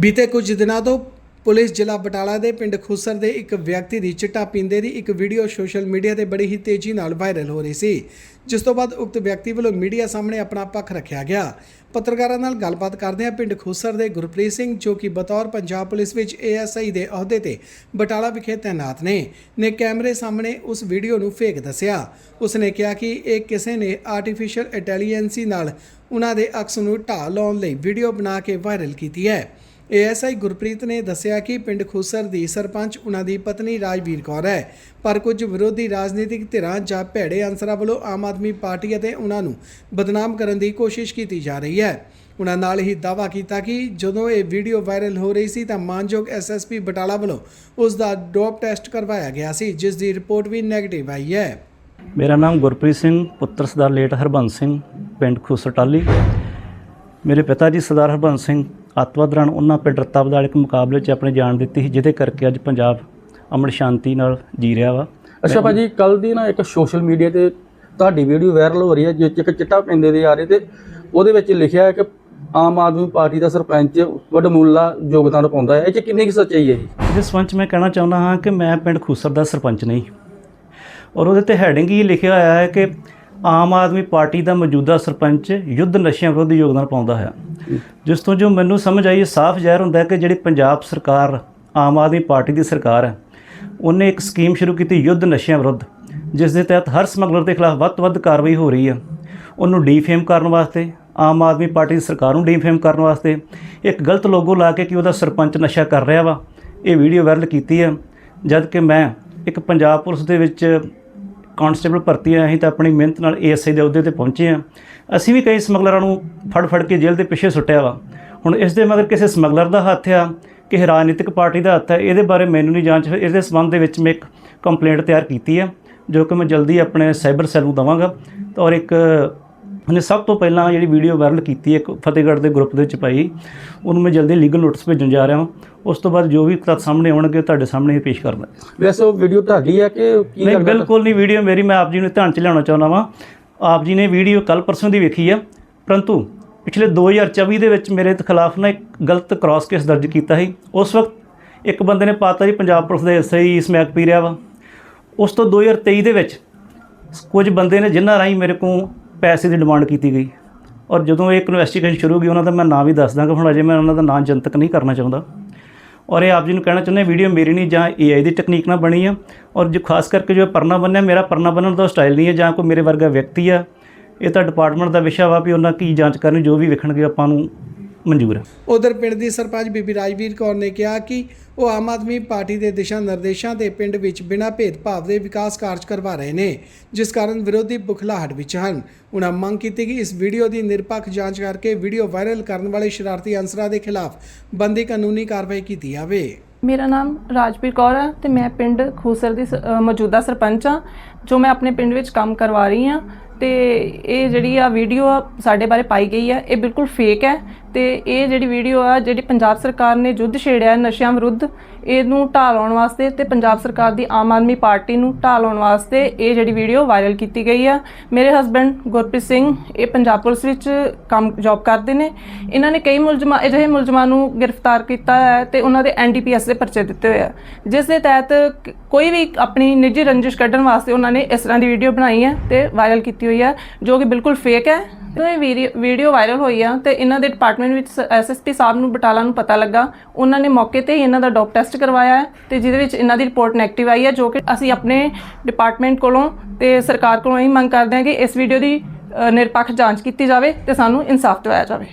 ਬੀਤੇ ਕੁਝ ਦਿਨਾਂ ਤੋਂ ਪੁਲਿਸ ਜ਼ਿਲ੍ਹਾ ਬਟਾਲਾ ਦੇ ਪਿੰਡ ਖੁਸਰ ਦੇ ਇੱਕ ਵਿਅਕਤੀ ਦੀ ਚਿੱਟਾ ਪੀਂਦੇ ਦੀ ਇੱਕ ਵੀਡੀਓ ਸੋਸ਼ਲ ਮੀਡੀਆ ਤੇ ਬੜੀ ਹੀ ਤੇਜ਼ੀ ਨਾਲ ਵਾਇਰਲ ਹੋ ਰਹੀ ਸੀ, ਜਿਸ ਤੋਂ ਬਾਅਦ ਉਕਤ ਵਿਅਕਤੀ ਵੱਲੋਂ ਮੀਡੀਆ ਸਾਹਮਣੇ ਆਪਣਾ ਪੱਖ ਰੱਖਿਆ ਗਿਆ। ਪੱਤਰਕਾਰਾਂ ਨਾਲ ਗੱਲਬਾਤ ਕਰਦਿਆਂ ਪਿੰਡ ਖੁਸਰ ਦੇ ਗੁਰਪ੍ਰੀਤ ਸਿੰਘ, ਜੋ ਕਿ ਬਤੌਰ ਪੰਜਾਬ ਪੁਲਿਸ ਵਿੱਚ ਏਐਸਆਈ ਦੇ ਅਹੁਦੇ ਤੇ ਬਟਾਲਾ ਵਿਖੇ ਤੈਨਾਤ ਨੇ ਨੇ ਕੈਮਰੇ ਸਾਹਮਣੇ ਉਸ ਵੀਡੀਓ ਨੂੰ ਫੇਕ ਦੱਸਿਆ। ਉਸਨੇ ਕਿਹਾ ਕਿ ਇਹ ਕਿਸੇ ਨੇ ਆਰਟੀਫੀਸ਼ੀਅਲ ਇੰਟੈਲੀਜੈਂਸੀ ਨਾਲ ਉਹਨਾਂ ਦੇ ਅਕਸ ਨੂੰ ਢਾਹ ਲਾਉਣ ਲਈ ਵੀਡੀਓ ਬਣਾ ਕੇ ਵਾਇਰਲ ਕੀਤੀ ਹੈ। ਏਐਸਆਈ ਗੁਰਪ੍ਰੀਤ ਨੇ ਦੱਸਿਆ ਕਿ ਪਿੰਡ ਖੁਸਰ ਦੀ ਸਰਪੰਚ ਉਹਨਾਂ ਦੀ ਪਤਨੀ ਰਾਜਵੀਰ ਕੌਰ ਹੈ। ਪਰ ਕੁਝ ਵਿਰੋਧੀ ਰਾਜਨੀਤਿਕ ਧਿਰਾਂ ਜਾਂ ਭੈੜੇ ਅਨਸਰਾਂ ਵੱਲੋਂ ਆਮ ਆਦਮੀ ਪਾਰਟੀ ਅਤੇ ਉਹਨਾਂ ਨੂੰ ਬਦਨਾਮ ਕਰਨ ਦੀ ਕੋਸ਼ਿਸ਼ ਕੀਤੀ ਜਾ ਰਹੀ ਹੈ। ਉਹਨਾਂ ਨਾਲ ਹੀ ਦਾਅਵਾ ਕੀਤਾ ਕਿ ਜਦੋਂ ਇਹ ਵੀਡੀਓ ਵਾਇਰਲ ਹੋ ਰਹੀ ਸੀ ਤਾਂ ਮਾਨਯੋਗ ਐਸਐਸਪੀ ਬਟਾਲਾ ਵੱਲੋਂ ਉਸ ਦਾ ਡੋਪ ਟੈਸਟ ਕਰਵਾਇਆ ਗਿਆ ਸੀ, ਜਿਸ ਦੀ ਰਿਪੋਰਟ ਵੀ ਨੈਗੇਟਿਵ ਆਈ ਹੈ। ਮੇਰਾ ਨਾਮ ਗੁਰਪ੍ਰੀਤ ਸਿੰਘ, ਪੁੱਤਰ ਸਰਦਾਰ ਲੇਟ ਹਰਬੰਸ ਸਿੰਘ, ਪਿੰਡ ਖੁਸਰਟਾਲੀ ਮੇਰੇ ਪਿਤਾ ਜੀ ਸਰਦਾਰ ਹਰਬੰਸ ਸਿੰਘ ਅੱਤਵਾਦ ਦੌਰਾਨ ਉਹਨਾਂ ਪਿੰਡ ਰੱਤਾ ਵਿਧਾਇਕ ਮੁਕਾਬਲੇ 'ਚ ਆਪਣੀ ਜਾਨ ਦਿੱਤੀ ਸੀ ਜਿਹਦੇ ਕਰਕੇ ਅੱਜ ਪੰਜਾਬ ਅਮਨ ਸ਼ਾਂਤੀ ਨਾਲ ਜੀ ਰਿਹਾ ਵਾ। ਅੱਛਾ ਭਾਜੀ ਕੱਲ ਦੀ ਨਾ ਇੱਕ ਸੋਸ਼ਲ ਮੀਡੀਆ ਤੇ ਤੁਹਾਡੀ ਵੀਡੀਓ ਵਾਇਰਲ ਹੋ ਰਹੀ ਹੈ ਜਿਸ 'ਚ ਇੱਕ ਚਿੱਟਾ ਪੈਂਦੇ ਦੇ ਆ ਰਹੇ ਤੇ ਉਹਦੇ ਵਿੱਚ ਲਿਖਿਆ ਹੈ ਕਿ ਆਮ ਆਦਮੀ ਪਾਰਟੀ ਦਾ ਸਰਪੰਚ ਵਡਮੁੱਲਾ ਯੋਗਦਾਨ ਪਾਉਂਦਾ ਹੈ। ਇਹ 'ਚ ਕਿੰਨੀ ਕੁ ਸੱਚਾਈ ਹੈ ਜੀ? ਇਹਦੇ ਸੰਬੰਧ 'ਚ ਮੈਂ ਕਹਿਣਾ ਚਾਹੁੰਦਾ ਹਾਂ ਕਿ ਮੈਂ ਪਿੰਡ ਖੁਸਰ ਦਾ ਸਰਪੰਚ ਨਹੀਂ। ਔਰ ਉਹਦੇ ਤੇ ਹੈਡਿੰਗ ਹੀ ਲਿਖਿਆ ਹੋਇਆ ਹੈ ਕਿ ਆਮ ਆਦਮੀ ਪਾਰਟੀ ਦਾ ਮੌਜੂਦਾ ਸਰਪੰਚ ਯੁੱਧ ਨਸ਼ਿਆਂ ਵਿਰੁੱਧ ਯੋਗਦਾਨ ਪਾਉਂਦਾ ਹੈ। ਜਿਸ ਤੋਂ ਜੋ ਮੈਨੂੰ ਸਮਝ ਆਈ ਸਾਫ਼ ਜ਼ਾਹਿਰ ਹੁੰਦਾ ਹੈ ਕਿ ਜਿਹੜੀ ਪੰਜਾਬ ਸਰਕਾਰ, ਆਮ ਆਦਮੀ ਪਾਰਟੀ ਦੀ ਸਰਕਾਰ ਹੈ, ਉਹਨੇ ਇੱਕ ਸਕੀਮ ਸ਼ੁਰੂ ਕੀਤੀ ਯੁੱਧ ਨਸ਼ਿਆਂ ਵਿਰੁੱਧ, ਜਿਸ ਦੇ ਤਹਿਤ ਹਰ ਸਮਗਲਰ ਦੇ ਖਿਲਾਫ ਵੱਧ ਤੋਂ ਵੱਧ ਕਾਰਵਾਈ ਹੋ ਰਹੀ ਹੈ। ਉਹਨੂੰ ਡੀਫੇਮ ਕਰਨ ਵਾਸਤੇ, ਆਮ ਆਦਮੀ ਪਾਰਟੀ ਦੀ ਸਰਕਾਰ ਨੂੰ ਡੀਫੇਮ ਕਰਨ ਵਾਸਤੇ ਇੱਕ ਗਲਤ ਲੋਗੋ ਲਾ ਕੇ ਕਿ ਉਹਦਾ ਸਰਪੰਚ ਨਸ਼ਾ ਕਰ ਰਿਹਾ ਵਾ। ਇਹ ਵੀਡੀਓ ਵਾਇਰਲ ਕੀਤੀ ਹੈ ਜਦ ਕਿ ਮੈਂ ਇੱਕ ਪੰਜਾਬ ਪੁਲਿਸ ਦੇ ਵਿੱਚ ਕਾਂਸਟੇਬਲ ਭਰਤੀ ਆਇਆ ਅਸੀਂ ਤਾਂ ਆਪਣੀ ਮਿਹਨਤ ਨਾਲ ਏਐਸਆਈ ਦੇ ਅਹੁਦੇ ਤੇ ਪਹੁੰਚੇ ਆ। ਅਸੀਂ ਵੀ ਕਈ ਸਮਗਲਰਾਂ ਨੂੰ ਫੜ ਫੜ ਕੇ ਜੇਲ੍ਹ ਦੇ ਪਿੱਛੇ ਸੁੱਟਿਆ ਵਾ। ਹੁਣ ਇਸ ਦੇ ਮਗਰ ਕਿਸੇ ਸਮਗਲਰ ਦਾ ਹੱਥ ਆ, ਕਿਸੇ ਰਾਜਨੀਤਿਕ ਪਾਰਟੀ ਦਾ ਹੱਥ ਆ, ਇਹਦੇ ਬਾਰੇ ਮੈਨੂੰ ਨਹੀਂ ਜਾਂਚ ਇਸ ਦੇ ਸੰਬੰਧ ਦੇ ਵਿੱਚ ਮੈਂ ਇੱਕ ਕੰਪਲੇਂਟ ਤਿਆਰ ਕੀਤੀ ਹੈ ਜੋ ਕਿ ਮੈਂ ਜਲਦੀ ਆਪਣੇ ਸਾਈਬਰ ਸੈੱਲ ਨੂੰ ਦਵਾਂਗਾ। ਔਰ ਇੱਕ ਉਹਨੇ ਸਭ ਤੋਂ ਪਹਿਲਾਂ ਜਿਹੜੀ ਵੀਡੀਓ ਵਾਇਰਲ ਕੀਤੀ ਇੱਕ ਫਤਿਹਗੜ੍ਹ ਦੇ ਗਰੁੱਪ ਦੇ ਵਿੱਚ ਪਾਈ ਉਹਨੂੰ ਮੈਂ ਜਲਦੀ ਲੀਗਲ ਨੋਟਿਸ ਭੇਜਣ ਜਾ ਰਿਹਾ ਹਾਂ। ਉਸ ਤੋਂ ਬਾਅਦ ਜੋ ਵੀ ਤੱਥ ਸਾਹਮਣੇ ਆਉਣਗੇ ਤੁਹਾਡੇ ਸਾਹਮਣੇ ਹੀ ਪੇਸ਼ ਕਰਨਾ ਵੈਸੇ ਉਹ ਵੀਡੀਓ ਤੁਹਾਡੀ ਹੈ ਕਿ ਕੀ ਨਹੀਂ ਬਿਲਕੁਲ ਨਹੀਂ ਵੀਡੀਓ ਮੇਰੀ ਮੈਂ ਆਪ ਜੀ ਨੂੰ ਧਿਆਨ ਚ ਲਿਆਉਣਾ ਚਾਹੁੰਦਾ ਵਾਂ। ਆਪ ਜੀ ਨੇ ਵੀਡੀਓ ਕੱਲ ਪਰਸੋਂ ਦੀ ਵੇਖੀ ਆ। ਪਰੰਤੂ ਪਿਛਲੇ 2024 ਦੇ ਵਿੱਚ ਮੇਰੇ ਖਿਲਾਫ ਨਾ ਇੱਕ ਗਲਤ ਕ੍ਰਾਸ ਕੇਸ ਦਰਜ ਕੀਤਾ ਸੀ। ਉਸ ਵਕਤ ਇੱਕ ਬੰਦੇ ਨੇ ਪਾਤਾ ਜੀ ਪੰਜਾਬ ਪੁਲਿਸ ਦੇ ਸਹੀ ਸਮੈਕ ਪੀ ਰਿਹਾ ਵਾ। ਉਸ ਤੋਂ 2023 ਦੇ ਵਿੱਚ ਕੁਝ ਬੰਦੇ ਨੇ ਜਿਨ੍ਹਾਂ ਰਾਹੀਂ ਮੇਰੇ ਕੋਲ ਪੈਸੇ ਦੀ ਡਿਮਾਂਡ ਕੀਤੀ ਗਈ। ਔਰ ਜਦੋਂ ਇਹ ਇਨਵੈਸਟੀਗੇਸ਼ਨ ਸ਼ੁਰੂ ਗਈ, ਉਹਨਾਂ ਦਾ ਮੈਂ ਨਾਂ ਵੀ ਦੱਸ ਦਾਂਗਾ, ਹੁਣ ਅਜੇ ਮੈਂ ਉਹਨਾਂ ਦਾ ਨਾਂ ਜਨਤਕ ਨਹੀਂ ਕਰਨਾ ਚਾਹੁੰਦਾ। ਔਰ ਇਹ ਆਪ ਜੀ ਨੂੰ ਕਹਿਣਾ ਚਾਹੁੰਦਾ ਵੀਡੀਓ ਮੇਰੀ ਨਹੀਂ ਜਾਂ ਏਆਈ ਦੀ ਟੈਕਨੀਕ ਨਾਲ ਬਣੀ ਆ। ਔਰ ਜੋ ਖਾਸ ਕਰਕੇ ਜੋ ਪਰਨਾ ਬੰਨਿਆ, ਮੇਰਾ ਪਰਨਾ ਬੰਨਣ ਦਾ ਸਟਾਈਲ ਨਹੀਂ ਹੈ ਜਾਂ ਕੋਈ ਮੇਰੇ ਵਰਗਾ ਵਿਅਕਤੀ ਆ, ਇਹ ਤਾਂ ਡਿਪਾਰਟਮੈਂਟ ਦਾ ਵਿਸ਼ਾ ਵਾ ਵੀ ਉਹਨਾਂ ਕੀ ਜਾਂਚ ਕਰਨੀ, ਜੋ ਵੀ ਵੇਖਣਗੇ ਆਪਾਂ ਨੂੰ ਮਨਜ਼ੂਰ ਹੈ ਉਧਰ ਪਿੰਡ ਦੀ ਸਰਪੰਚ ਬੀਬੀ ਰਾਜਵੀਰ ਕੌਰ ਨੇ ਕਿਹਾ ਕਿ ਉਹ ਆਮ ਆਦਮੀ ਪਾਰਟੀ ਦੇ ਦਿਸ਼ਾ ਨਿਰਦੇਸ਼ਾਂ ਤੇ ਪਿੰਡ ਵਿੱਚ ਬਿਨਾਂ ਭੇਦਭਾਵ ਦੇ ਵਿਕਾਸ ਕਾਰਜ ਕਰਵਾ ਰਹੇ ਨੇ ਜਿਸ ਕਾਰਨ ਵਿਰੋਧੀ ਬੁਖਲਾਹਟ ਵਿੱਚ ਹਨ। ਉਹਨਾਂ ਮੰਗ ਕੀਤੀ ਕਿ ਇਸ ਵੀਡੀਓ ਦੀ ਨਿਰਪੱਖ ਜਾਂਚ ਕਰਕੇ ਵੀਡੀਓ ਵਾਇਰਲ ਕਰਨ ਵਾਲੇ ਸ਼ਰਾਰਤੀ ਅਨਸਰਾਂ ਦੇ ਖਿਲਾਫ ਬੰਦੀ ਕਾਨੂੰਨੀ ਕਾਰਵਾਈ ਕੀਤੀ ਜਾਵੇ। ਮੇਰਾ ਨਾਮ ਰਾਜਪੀਰ ਕੌਰ ਹੈ ਤੇ ਮੈਂ ਪਿੰਡ ਖੂਸਰ ਦੀ ਸ- ਅ, ਮੌਜੂਦਾ ਸਰਪੰਚ ਹਾਂ ਜੋ ਮੈਂ ਆਪਣੇ ਪਿੰਡ ਵਿੱਚ ਕੰਮ ਕਰਵਾ ਰਹੀ ਹਾਂ ਤੇ ਇਹ ਜਿਹੜੀ ਆ ਵੀਡੀਓ ਆ ਸਾਡੇ ਬਾਰੇ ਪਾਈ ਗਈ ਹੈ ਇਹ ਬਿਲਕੁਲ ਫੇਕ ਹੈ ਤੇ ਇਹ ਜਿਹੜੀ ਵੀਡੀਓ ਆ, ਜਿਹੜੀ ਪੰਜਾਬ ਸਰਕਾਰ ਨੇ ਯੁੱਧ ਛੇੜਿਆ ਨਸ਼ਿਆਂ ਵਿਰੁੱਧ, ਇਹਨੂੰ ਢਾਹ ਲਾਉਣ ਵਾਸਤੇ ਤੇ ਪੰਜਾਬ ਸਰਕਾਰ ਦੀ ਆਮ ਆਦਮੀ ਪਾਰਟੀ ਨੂੰ ਢਾਹ ਲਾਉਣ ਵਾਸਤੇ ਇਹ ਜਿਹੜੀ ਵੀਡੀਓ ਵਾਇਰਲ ਕੀਤੀ ਗਈ ਆ। ਮੇਰੇ ਹਸਬੰਡ ਗੁਰਪ੍ਰੀਤ ਸਿੰਘ, ਇਹ ਪੰਜਾਬ ਪੁਲਿਸ ਵਿੱਚ ਕੰਮ ਜੌਬ ਕਰਦੇ ਨੇ। ਇਹਨਾਂ ਨੇ ਕਈ ਮੁਲਜ਼ਮਾਂ, ਅਜਿਹੇ ਮੁਲਜ਼ਮਾਂ ਨੂੰ ਗ੍ਰਿਫਤਾਰ ਕੀਤਾ ਹੈ ਤੇ ਉਹਨਾਂ ਦੇ ਐਨਡੀਪੀਐਸ ਦੇ ਪਰਚੇ ਦਿੱਤੇ ਹੋਏ ਆ। ਜਿਸ ਦੇ ਤਹਿਤ ਕੋਈ ਵੀ ਆਪਣੀ ਨਿੱਜੀ ਰੰਜਿਸ਼ ਕੱਢਣ ਵਾਸਤੇ ਉਹਨਾਂ ਨੇ ਇਸ ਤਰ੍ਹਾਂ ਦੀ ਵੀਡੀਓ ਬਣਾਈ ਹੈ ਤੇ ਵਾਇਰਲ ਕੀਤੀ ਹੋਈ ਹੈ ਜੋ ਕਿ ਬਿਲਕੁਲ ਫੇਕ ਹੈ। ਤੇ ਇਹ ਵੀਡੀਓ- ਵੀਡੀਓ ਵਾਇਰਲ ਹੋਈ ਆ, ਤੇ ਇਹਨਾਂ ਦੇ ਡਿਪਾਰਟਮੈਂਟ ਵਿੱਚ ਐਸਐਸਪੀ ਸਾਹਿਬ ਨੂੰ, ਬਟਾਲਾ ਨੂੰ ਪਤਾ ਲੱਗਾ। ਉਹਨਾਂ ਨੇ ਮੌਕੇ ਤੇ ਹੀ ਇਹਨਾਂ ਦਾ ਡੋਪ ਟੈਸਟ ਕਰਵਾਇਆ ਹੈ ਤੇ ਜਿਹਦੇ ਵਿੱਚ ਇਹਨਾਂ ਦੀ ਰਿਪੋਰਟ ਨੈਗੇਟਿਵ ਆਈ ਹੈ, ਜੋ ਕਿ ਅਸੀਂ ਆਪਣੇ ਡਿਪਾਰਟਮੈਂਟ ਕੋਲੋਂ ਤੇ ਸਰਕਾਰ ਕੋਲੋਂ ਇਹ ਮੰਗ ਕਰਦੇ ਹਾਂ ਕਿ ਇਸ ਵੀਡੀਓ ਦੀ ਨਿਰਪੱਖ ਜਾਂਚ ਕੀਤੀ ਜਾਵੇ ਤੇ ਸਾਨੂੰ ਇਨਸਾਫ ਦਿਵਾਇਆ ਜਾਵੇ।